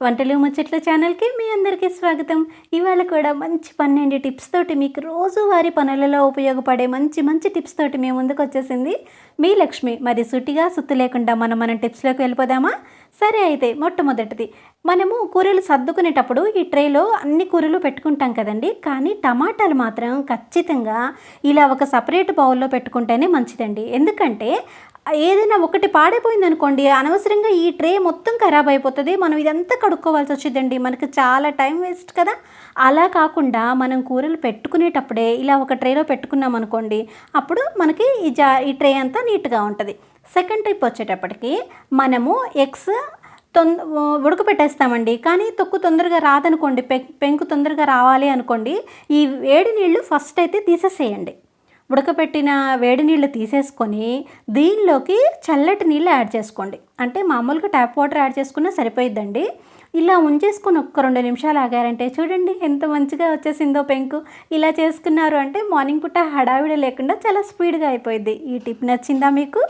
వంటలు ముచ్చట్ల ఛానల్కి మీ అందరికీ స్వాగతం. ఇవాళ కూడా మంచి పన్నెండు టిప్స్ తోటి మీకు రోజువారీ పనులలో ఉపయోగపడే మంచి మంచి టిప్స్ తోటి మీ ముందుకు వచ్చేసింది. మీ లక్ష్మి మరి సుటిగా సుత్తు లేకుండా మనం మన టిప్స్లోకి వెళ్ళిపోదామా? సరే అయితే మొట్టమొదటిది. మనము కూరలు సర్దుకునేటప్పుడు ఈ ట్రేలో అన్ని కూరలు పెట్టుకుంటాం కదండి. కానీ టమాటాలు మాత్రం ఖచ్చితంగా ఇలా ఒక సపరేట్ బౌల్లో పెట్టుకుంటేనే మంచిదండి. ఎందుకంటే ఏదైనా ఒకటి పాడైపోయింది అనుకోండి అనవసరంగా ఈ ట్రే మొత్తం ఖరాబ్ అయిపోతుంది. మనం ఇదంతా కడుక్కోవాల్సి వచ్చిందండి. మనకు చాలా టైం వేస్ట్ కదా. అలా కాకుండా మనం కూరలు పెట్టుకునేటప్పుడే ఇలా ఒక ట్రేలో పెట్టుకున్నాం అనుకోండి అప్పుడు మనకి ఈ జా ఈ ట్రే అంతా నీట్గా ఉంటుంది. సెకండ్ ట్రిప్ వచ్చేటప్పటికి మనము ఎగ్స్ తొంద ఉడకపెట్టేస్తామండి. కానీ తొక్కు తొందరగా రాదనుకోండి పె పెంకు తొందరగా రావాలి అనుకోండి ఈ వేడి నీళ్ళు ఫస్ట్ అయితే తీసేసేయండి. ఉడకపెట్టిన వేడి నీళ్ళు తీసేసుకొని దీనిలోకి చల్లటి నీళ్ళు యాడ్ చేసుకోండి. అంటే మామూలుగా ట్యాప్ వాటర్ యాడ్ చేసుకున్నా సరిపోయిద్దండి. ఇలా ఉంచేసుకుని ఒక్క రెండు నిమిషాలు ఆగారంటే చూడండి ఎంత మంచిగా వచ్చేసిందో పెంకు. ఇలా చేసుకున్నారు అంటే మార్నింగ్ పూట హడావిడి లేకుండా చాలా స్పీడ్గా అయిపోయింది ఈ టిప్ నచ్చిందా మీకు?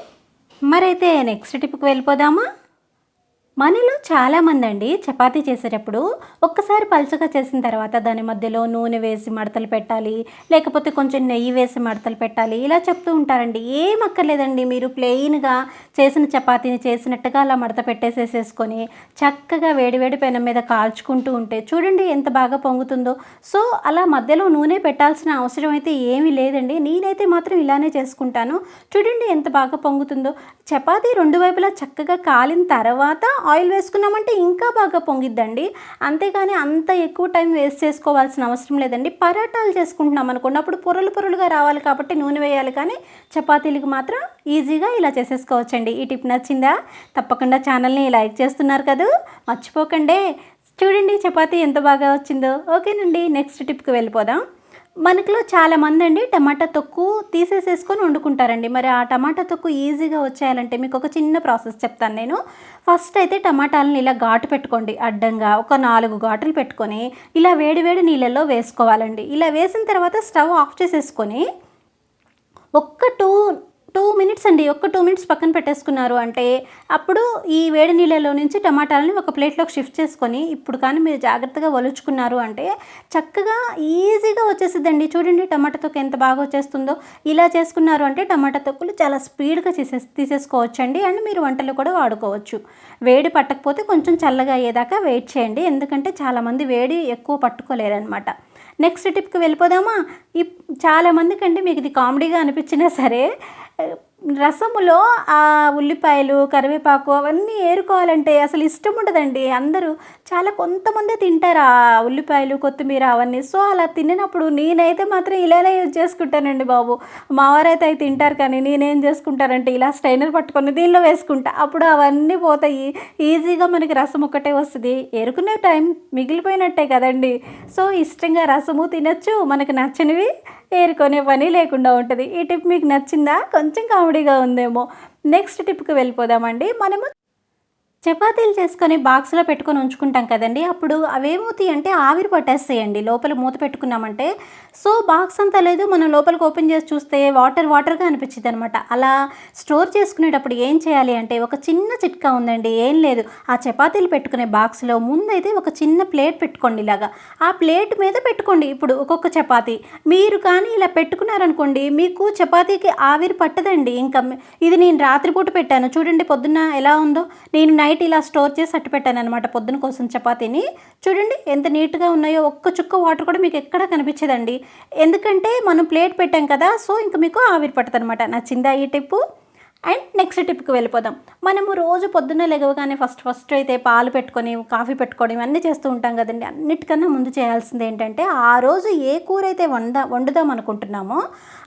మరైతే నెక్స్ట్ టిప్కి వెళ్ళిపోదామా? మనలో చాలామంది అండి చపాతీ చేసేటప్పుడు ఒక్కసారి పలుచగా చేసిన తర్వాత దాని మధ్యలో నూనె వేసి మడతలు పెట్టాలి. లేకపోతే కొంచెం నెయ్యి వేసి మడతలు పెట్టాలి. ఇలా చెప్తూ ఉంటారండి. ఏం అక్కర్లేదండి. మీరు ప్లెయిన్గా చేసిన చపాతీని చేసినట్టుగా అలా మడత పెట్టేసేసేసుకొని చక్కగా వేడివేడి పెనం మీద కాల్చుకుంటూ ఉంటే చూడండి ఎంత బాగా పొంగుతుందో. సో అలా మధ్యలో నూనె పెట్టాల్సిన అవసరం అయితే ఏమీ లేదండి. నేనైతే మాత్రం ఇలానే చేసుకుంటాను. చూడండి ఎంత బాగా పొంగుతుందో. చపాతీ రెండు వైపులా చక్కగా కాలిన తర్వాత ఆయిల్ వేసుకున్నామంటే ఇంకా బాగా పొంగిద్దండి. అంతేగాని అంత ఎక్కువ టైం వేస్ట్ చేసుకోవాల్సిన అవసరం లేదండి. పరాటాలు చేసుకుంటున్నాం అనుకోండి అప్పుడు పొరలు పొరలుగా రావాలి కాబట్టి నూనె వేయాలి కానీ చపాతీలకు మాత్రం ఈజీగా ఇలా చేసేసుకోవచ్చండి. ఈ టిప్ నచ్చిందా? తప్పకుండా ఛానల్ని లైక్ చేస్తున్నారు కదా? మర్చిపోకండి. చూడండి చపాతీ ఎంత బాగా వచ్చిందో. ఓకేనండి నెక్స్ట్ టిప్కి వెళ్ళిపోదాం. మనకులో చాలామంది అండి టమాటా తొక్కు తీసేసేసుకొని వండుకుంటారండి. మరి ఆ టమాటా తొక్కు ఈజీగా వచ్చేయాలంటే మీకు ఒక చిన్న ప్రాసెస్ చెప్తాను నేను. ఫస్ట్ అయితే టమాటాలను ఇలా ఘాటు పెట్టుకోండి అడ్డంగా. ఒక నాలుగు ఘాటులు పెట్టుకొని ఇలా వేడి వేడి నీళ్ళల్లో వేసుకోవాలండి. ఇలా వేసిన తర్వాత స్టవ్ ఆఫ్ చేసేసుకొని ఒక్క టూ టూ మినిట్స్ అండి ఒక్క టూ మినిట్స్ పక్కన పెట్టేసుకున్నారు. అంటే అప్పుడు ఈ వేడి నీళ్ళలో నుంచి టమాటాలని ఒక ప్లేట్లోకి షిఫ్ట్ చేసుకొని ఇప్పుడు కానీ మీరు జాగ్రత్తగా వలుచుకున్నారు అంటే చక్కగా ఈజీగా వచ్చేసిద్దండి. చూడండి టమాటా తొక్కు ఎంత బాగా వచ్చేస్తుందో. ఇలా చేసుకున్నారు అంటే టమాటా తొక్కులు చాలా స్పీడ్గా తీసే తీసేసుకోవచ్చండి. అండ్ మీరు వంటలు కూడా వాడుకోవచ్చు. వేడి పట్టకపోతే కొంచెం చల్లగా అయ్యేదాకా వెయిట్ చేయండి. ఎందుకంటే చాలామంది వేడి ఎక్కువ పట్టుకోలేరనమాట. నెక్స్ట్ టిప్కి వెళ్ళిపోదామా? ఈ చాలామందికి అండి మీకు ఇది కామెడీగా అనిపించినా సరే hope. రసములో ఆ ఉల్లిపాయలు కరివేపాకు అవన్నీ ఏరుకోవాలంటే అసలు ఇష్టం ఉండదండి. అందరూ చాలా కొంతమంది తింటారు ఆ ఉల్లిపాయలు కొత్తిమీర అవన్నీ. సో అలా తిన్నప్పుడు నేనైతే మాత్రం ఇలానే యూజ్ చేసుకుంటానండి బాబు. మావారైతే అవి తింటారు కానీ నేనేం చేసుకుంటానంటే ఇలా స్ట్రైనర్ పట్టుకొని దీనిలో వేసుకుంటా. అప్పుడు అవన్నీ పోతాయి. ఈజీగా మనకి రసం ఒక్కటే వస్తుంది. ఏరుకునే టైం మిగిలిపోయినట్టే కదండి. సో ఇష్టంగా రసము తినచ్చు. మనకు నచ్చినవి ఏరుకునే పని లేకుండా ఉంటుంది. ఈ టిప్ మీకు నచ్చిందా? కొంచెం కామెడీగా ఉందేమో. నెక్స్ట్ టిప్కి వెళ్ళిపోదామండి. మనము చపాతీలు చేసుకొని బాక్స్లో పెట్టుకొని ఉంచుకుంటాం కదండి. అప్పుడు అవేమవుతాయి అంటే ఆవిరి పట్టేస్తాయండి. లోపల మూత పెట్టుకున్నామంటే సో బాక్స్ అంతా లేదు. మనం లోపలికి ఓపెన్ చేసి చూస్తే వాటర్ వాటర్గా అనిపించింది అనమాట అలా స్టోర్ చేసుకునేటప్పుడు ఏం చేయాలి అంటే ఒక చిన్న చిట్కా ఉందండి. ఏం లేదు. ఆ చపాతీలు పెట్టుకునే బాక్స్లో ముందైతే ఒక చిన్న ప్లేట్ పెట్టుకోండి ఇలాగా. ఆ ప్లేట్ మీద పెట్టుకోండి. ఇప్పుడు ఒక్కొక్క చపాతీ. మీరు కానీ ఇలా పెట్టుకున్నారనుకోండి మీకు చపాతీకి ఆవిరి పట్టదండి. ఇంకా ఇది నేను రాత్రిపూట పెట్టాను. చూడండి పొద్దున్న ఎలా ఉందో. నేను నైట్ నైట్ ఇలా స్టోర్ చేసి అట్టు పెట్టాను అనమాట పొద్దున కోసం చపాతీని. చూడండి ఎంత నీట్గా ఉన్నాయో ఒక్క చుక్క వాటర్ కూడా మీకు ఎక్కడ కనిపించదండి. ఎందుకంటే మనం ప్లేట్ పెట్టాం కదా సో ఇంకా మీకు ఆవిరి పట్టదనమాట నచ్చిందా ఈ టిప్పు? అండ్ నెక్స్ట్ టిప్కి వెళ్ళిపోదాం. మనము రోజు పొద్దున్న లెగవగానే ఫస్ట్ ఫస్ట్ అయితే పాలు పెట్టుకొని కాఫీ పెట్టుకోవడం ఇవన్నీ చేస్తూ ఉంటాం కదండి. అన్నిటికన్నా ముందు చేయాల్సింది ఏంటంటే ఆ రోజు ఏ కూర అయితే వండా వండుదాం అనుకుంటున్నామో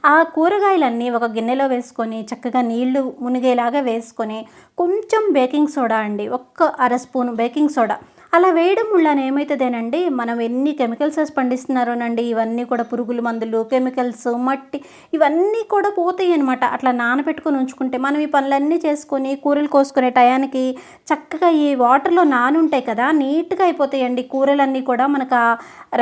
ఆ కూరగాయలన్నీ ఒక గిన్నెలో వేసుకొని చక్కగా నీళ్ళు మునిగేలాగా వేసుకొని కొంచెం బేకింగ్ సోడా అండి ఒక్క అర స్పూన్ బేకింగ్ సోడా అలా వేయడం వల్ల ఏమవుతుందేనండి మనం ఎన్ని కెమికల్స్ వేసి పండిస్తున్నారోనండి? ఇవన్నీ కూడా పురుగుల మందులు కెమికల్స్ మట్టి ఇవన్నీ కూడా పోతాయి అనమాట అట్లా నానబెట్టుకొని ఉంచుకుంటే మనం ఈ పనులన్నీ చేసుకొని కూరలు కోసుకునే టయానికి చక్కగా ఈ వాటర్లో నానుంటాయి కదా నీట్గా అయిపోతాయండి. కూరలన్నీ కూడా మనకు ఆ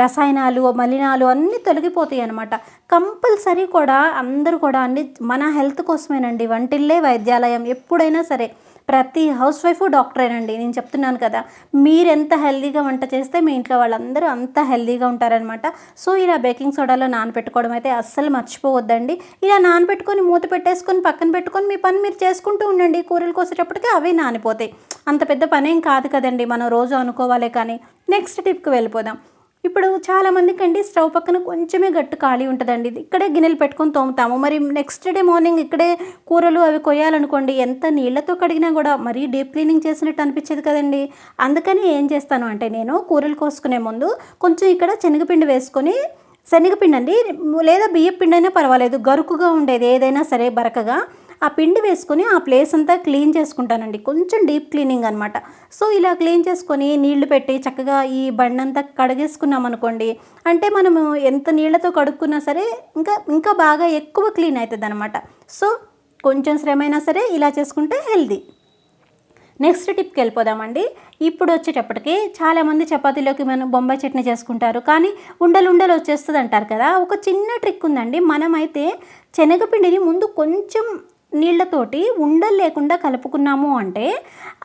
రసాయనాలు మలినాలు అన్నీ తొలగిపోతాయి అనమాట కంపల్సరీ కూడా అందరూ కూడా అన్ని మన హెల్త్ కోసమేనండి. వంటిల్లే వైద్యాలయం ఎప్పుడైనా సరే ప్రతి హౌస్ వైఫ్ డాక్టరేనండి. నేను చెప్తున్నాను కదా మీరు ఎంత హెల్దీగా వంట చేస్తే మీ ఇంట్లో వాళ్ళందరూ అంత హెల్దీగా ఉంటారనమాట సో ఇలా బేకింగ్ సోడాలో నానబెట్టుకోవడం అయితే అస్సలు మర్చిపోవద్దండి. ఇలా నానబెట్టుకొని మూత పెట్టేసుకొని పక్కన పెట్టుకొని మీ పని మీరు చేసుకుంటూ ఉండండి. కూరలు కోసేటప్పటికి అవే నానిపోతాయి. అంత పెద్ద పనేం కాదు కదండి మనం రోజు అనుకోవాలి కానీ. నెక్స్ట్ టిప్కి వెళ్ళిపోదాం. ఇప్పుడు చాలామందికి అండి స్టవ్ పక్కన కొంచెమే గట్టు ఖాళీ ఉంటుందండి. ఇది ఇక్కడే గిన్నెలు పెట్టుకొని తోముతాము. మరి నెక్స్ట్ డే మార్నింగ్ ఇక్కడే కూరలు అవి కొయ్యాలనుకోండి ఎంత నీళ్ళతో కడిగినా కూడా మరీ డీప్ క్లీనింగ్ చేసినట్టు అనిపించేది కదండి. అందుకని ఏం చేస్తాను అంటే నేను కూరలు కోసుకునే ముందు కొంచెం ఇక్కడ శనగపిండి వేసుకొని శనగపిండి అండి లేదా బియ్యం పిండి అయినా పర్వాలేదు గరుకుగా ఉండేది ఏదైనా సరే బరకగా ఆ పిండి వేసుకొని ఆ ప్లేస్ అంతా క్లీన్ చేసుకుంటానండి. కొంచెం డీప్ క్లీనింగ్ అనమాట సో ఇలా క్లీన్ చేసుకొని నీళ్ళు పెట్టి చక్కగా ఈ బండి అంతా కడిగేసుకున్నాం అనుకోండి అంటే మనము ఎంత నీళ్ళతో కడుక్కున్నా సరే ఇంకా ఇంకా బాగా ఎక్కువ క్లీన్ అవుతుంది అనమాట సో కొంచెం శ్రమైనా సరే ఇలా చేసుకుంటే హెల్దీ నెక్స్ట్ టిప్కి వెళ్ళిపోదామండి. ఇప్పుడు వచ్చేటప్పటికి చాలామంది చపాతీలోకి మనం బొంబాయి చట్నీ చేసుకుంటారు. కానీ ఉండలు ఉండలు వచ్చేస్తుంది అంటారు కదా. ఒక చిన్న ట్రిక్ ఉందండి. మనమైతే శనగపిండిని ముందు కొంచెం నీళ్ళతోటి ఉండలు లేకుండా కలుపుకున్నాము అంటే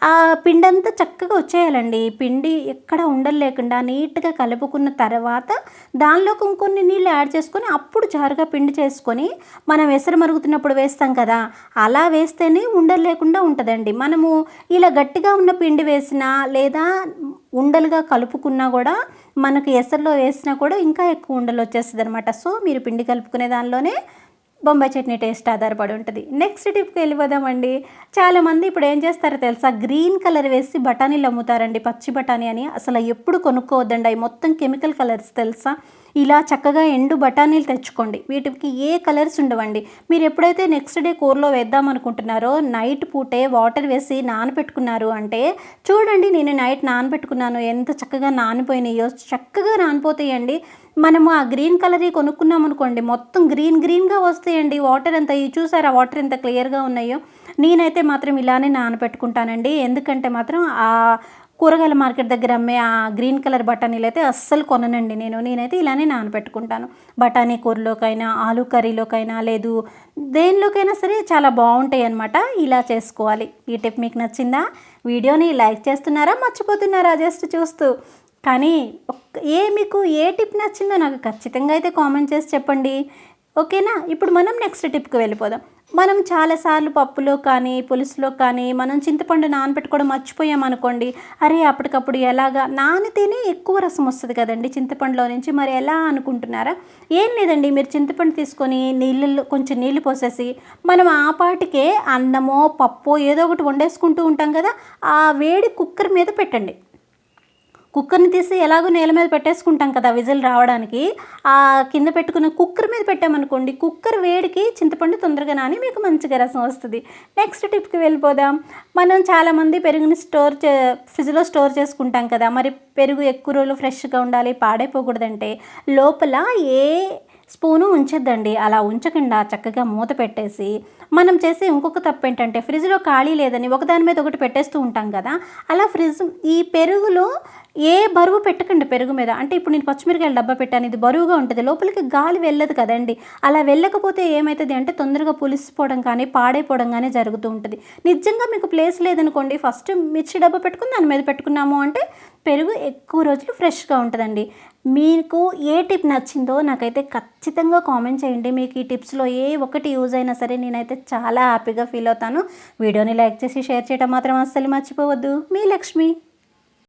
ఆ పిండి అంతా చక్కగా వచ్చేయాలండి. పిండి ఎక్కడ ఉండలు లేకుండా నీట్గా కలుపుకున్న తర్వాత దానిలోకి ఇంకొన్ని నీళ్ళు యాడ్ చేసుకొని అప్పుడు జారుగా పిండి చేసుకొని మనం ఎసరు మరుగుతున్నప్పుడు వేస్తాం కదా అలా వేస్తేనే ఉండలు లేకుండా ఉంటుందండి. మనము ఇలా గట్టిగా ఉన్న పిండి వేసినా లేదా ఉండలుగా కలుపుకున్నా కూడా మనకు ఎసరులో వేసినా కూడా ఇంకా ఎక్కువ ఉండలు వచ్చేస్తుంది అనమాట సో మీరు పిండి కలుపుకునే దానిలోనే బొంబాయి చట్నీ టేస్ట్ ఆధారపడి ఉంటుంది. నెక్స్ట్ టిప్కి వెళ్ళిపోదామండి. చాలామంది ఇప్పుడు ఏం చేస్తారో తెలుసా? గ్రీన్ కలర్ వేసి బఠానీలు అమ్ముతారండి. పచ్చి బఠానీ అని. అసలు ఎప్పుడు కొనుక్కోవద్దండి. అవి మొత్తం కెమికల్ కలర్స్ తెలుసా? ఇలా చక్కగా ఎండు బఠానీలు తెచ్చుకోండి. వీటికి ఏ కలర్స్ ఉండవండి. మీరు ఎప్పుడైతే నెక్స్ట్ డే కూరలో వేద్దాం అనుకుంటున్నారో నైట్ పూటే వాటర్ వేసి నానబెట్టుకున్నారు అంటే చూడండి నేను నైట్ నానబెట్టుకున్నాను ఎంత చక్కగా నానిపోయినాయో చక్కగా నానిపోతాయండి. మనము ఆ గ్రీన్ కలర్ కొనుక్కున్నాం అనుకోండి మొత్తం గ్రీన్ గ్రీన్గా వస్తాయండి. వాటర్ ఎంత ఈ చూసారా వాటర్ ఎంత క్లియర్గా ఉన్నాయో? నేనైతే మాత్రం ఇలానే నానబెట్టుకుంటానండి. ఎందుకంటే మాత్రం ఆ కూరగాయల మార్కెట్ దగ్గర అమ్మే ఆ గ్రీన్ కలర్ బఠానీలు అయితే అస్సలు కొననండి నేను. నేనైతే ఇలానే నానబెట్టుకుంటాను. బఠానీ కూరలోకైనా ఆలు కర్రీలోకైనా లేదు దేనిలోకైనా సరే చాలా బాగుంటాయి అనమాట ఇలా చేసుకోవాలి. ఈ టిప్ మీకు నచ్చిందా? వీడియోని లైక్ చేస్తున్నారా? మర్చిపోతున్నారా? జస్ట్ చూస్తూ. కానీ ఏ మీకు ఏ టిప్ నచ్చిందో నాకు ఖచ్చితంగా అయితే కామెంట్ చేసి చెప్పండి. ఓకేనా? ఇప్పుడు మనం నెక్స్ట్ టిప్కి వెళ్ళిపోదాం. మనం చాలాసార్లు పప్పులో కానీ పులుసులో కానీ మనం చింతపండు నానబెట్టుకోవడం మర్చిపోయాం అనుకోండి అరే అప్పటికప్పుడు ఎలాగా? నానితేనే ఎక్కువ రసం వస్తుంది కదండి చింతపండులో నుంచి. మరి ఎలా అనుకుంటున్నారా? ఏం లేదండి మీరు చింతపండు తీసుకొని నీళ్ళల్లో కొంచెం నీళ్ళు పోసేసి మనం ఆ పాటికే అన్నమో పప్పు ఏదో ఒకటి వండేసుకుంటూ ఉంటాం కదా ఆ వేడి కుక్కర్ మీద పెట్టండి. కుక్కర్ని తీసి ఎలాగో నేల మీద పెట్టేసుకుంటాం కదా విజిల్ రావడానికి. ఆ కింద పెట్టుకున్న కుక్కర్ మీద పెట్టామనుకోండి కుక్కర్ వేడికి చింతపండు తొందరగా నాని మీకు మంచిగా రసం వస్తుంది. నెక్స్ట్ టిప్కి వెళ్ళిపోదాం. మనం చాలామంది పెరుగుని స్టోర్ చే ఫ్రిడ్జ్లో స్టోర్ చేసుకుంటాం కదా మరి పెరుగు ఎక్కువ రోజులు ఫ్రెష్గా ఉండాలి పాడైపోకూడదంటే లోపల ఏ స్పూను ఉంచొద్దండి. అలా ఉంచకుండా చక్కగా మూత పెట్టేసి మనం చేసే ఇంకొక తప్పు ఏంటంటే ఫ్రిడ్జ్లో ఖాళీ లేదని ఒకదాని మీద ఒకటి పెట్టేస్తూ ఉంటాం కదా అలా ఫ్రిడ్జ్ ఈ పెరుగులో ఏ బరువు పెట్టకండి పెరుగు మీద. అంటే ఇప్పుడు నేను పచ్చిమిరకాయలు డబ్బా పెట్టాను ఇది బరువుగా ఉంటుంది లోపలికి గాలి వెళ్ళదు కదండి. అలా వెళ్ళకపోతే ఏమవుతుంది అంటే తొందరగా పులిసిపోవడం కానీ పాడైపోవడం కానీ జరుగుతూ ఉంటుంది. నిజంగా మీకు ప్లేస్ లేదనుకోండి ఫస్ట్ మిర్చి డబ్బా పెట్టుకుని దాని మీద పెట్టుకున్నాము అంటే పెరుగు ఎక్కువ రోజులు ఫ్రెష్గా ఉంటుందండి. మీకు ఏ టిప్ నచ్చిందో నాకైతే ఖచ్చితంగా కామెంట్ చేయండి. మీకు ఈ టిప్స్లో ఏ ఒకటి యూజ్ అయినా సరే నేనైతే చాలా హ్యాపీగా ఫీల్ అవుతాను. వీడియోని లైక్ చేసి షేర్ చేయడం మాత్రం అస్సలు మర్చిపోవద్దు. మీ లక్ష్మి.